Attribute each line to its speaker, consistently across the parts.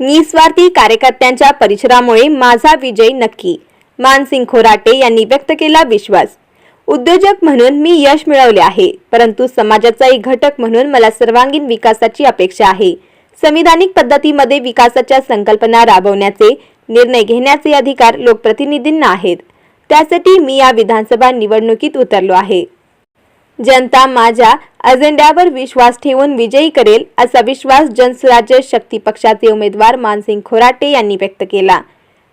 Speaker 1: निस्वार्थी कार्यकर्त्यांच्या परिश्रमामुळे माझा विजय नक्की. मानसिंग खोराटे यांनी व्यक्त केला विश्वास. उद्योजक म्हणून मी यश मिळवले आहे परंतु समाजाचा एक घटक म्हणून मला सर्वांगीण विकासाची अपेक्षा आहे. संविधानिक पद्धतीमध्ये विकासाच्या संकल्पना राबवण्याचे निर्णय घेण्याचे अधिकार लोकप्रतिनिधींना आहेत. त्यासाठी मी या विधानसभा निवडणुकीत उतरलो आहे. जनता माझ्या अजेंड्यावर विश्वास ठेवून विजयी करेल असा विश्वास जनसुराज्य शक्ती पक्षाचे उमेदवार मानसिंग खोराटे यांनी व्यक्त केला.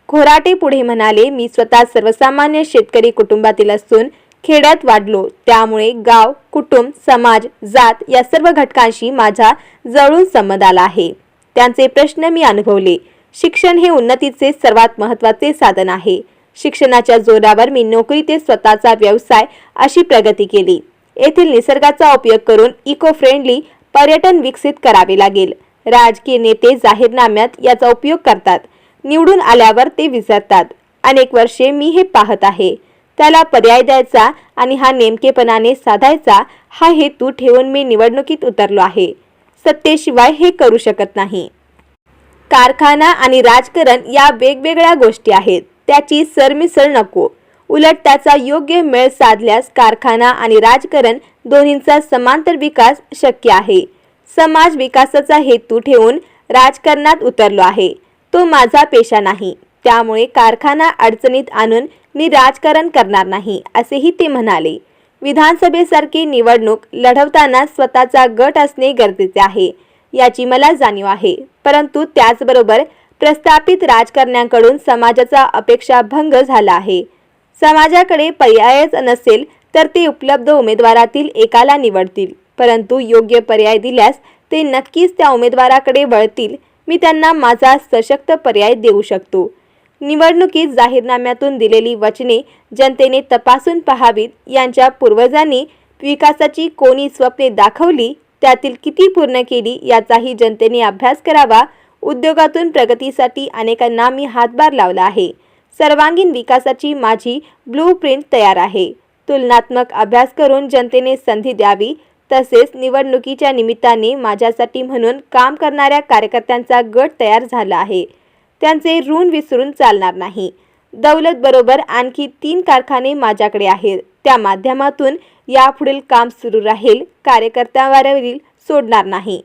Speaker 1: खोराटे पुढे म्हणाले मी स्वतः सर्वसामान्य शेतकरी कुटुंबातील असून खेड्यात वाढलो. त्यामुळे गाव कुटुंब समाज जात या सर्व घटकांशी माझा जवळून संबंध आला आहे. त्यांचे प्रश्न मी अनुभवले. शिक्षण हे उन्नतीचे सर्वात महत्त्वाचे साधन आहे. शिक्षणाच्या जोरावर मी नोकरी ते स्वतःचा व्यवसाय अशी प्रगती केली. येथील निसर्गाचा उपयोग करून इको फ्रेंडली पर्यटन विकसित करावे लागेल. राजकीय नेते जाहीरनाम्यात याचा उपयोग करतात. निवडून आल्यावर ते विसरतात. अनेक वर्षे मी हे पाहत आहे. त्याला पर्याय द्यायचा आणि हा नेमकेपणाने साधायचा हा हेतू ठेवून मी निवडणुकीत उतरलो आहे. सत्तेशिवाय हे करू शकत नाही. कारखाना आणि राजकारण या वेगवेगळ्या गोष्टी आहेत. त्याची सरमिसळ नको. उलट त्याचा योग्य मेळ साधल्यास कारखाना आणि राजकारण दोन्हींचा समांतर विकास शक्य आहे. समाज विकासाचा हेतू ठेवून राजकारणात उतरलो आहे. तो माझा पेशा नाही. त्यामुळे कारखाना अडचणीत आणून मी राजकारण करणार नाही असेही ते म्हणाले. विधानसभेसारखी निवडणूक लढवताना स्वतःचा गट असणे गरजेचे आहे याची मला जाणीव आहे. परंतु त्याचबरोबर प्रस्थापित राजकारण्यांकडून समाजाचा अपेक्षा भंग झाला आहे. समाजाकडे पर्यायच नसेल तर ते उपलब्ध उमेदवारातील एकाला निवडतील. परंतु योग्य पर्याय दिल्यास ते नक्कीच त्या उमेदवाराकडे वळतील. मी त्यांना माझा सशक्त पर्याय देऊ शकतो. निवडणुकीत जाहीरनाम्यातून दिलेली वचने जनतेने तपासून पहावीत. यांच्या पूर्वजांनी विकासाची कोणी स्वप्ने दाखवली? त्यातील किती पूर्ण केली? याचाही जनतेने अभ्यास करावा. उद्योगातून प्रगतीसाठी अनेकांना मी हातभार लावला आहे. सर्वांगीण विकासाची माझी ब्लू प्रिंट तयार आहे. तुलनात्मक अभ्यास करून जनतेने संधी द्यावी तसेच निवडणुकीच्या निमित्ताने माझ्यासाठी म्हणून काम करणाऱ्या कार्यकर्त्यांचा गट तयार झाला आहे. त्यांचे ऋण विसरून चालणार नाही. दौलत बरोबर आणखी तीन कारखाने माझ्याकडे आहेत. त्या माध्यमातून यापुढील काम सुरू राहील. कार्यकर्त्यांवरील सोडणार नाही.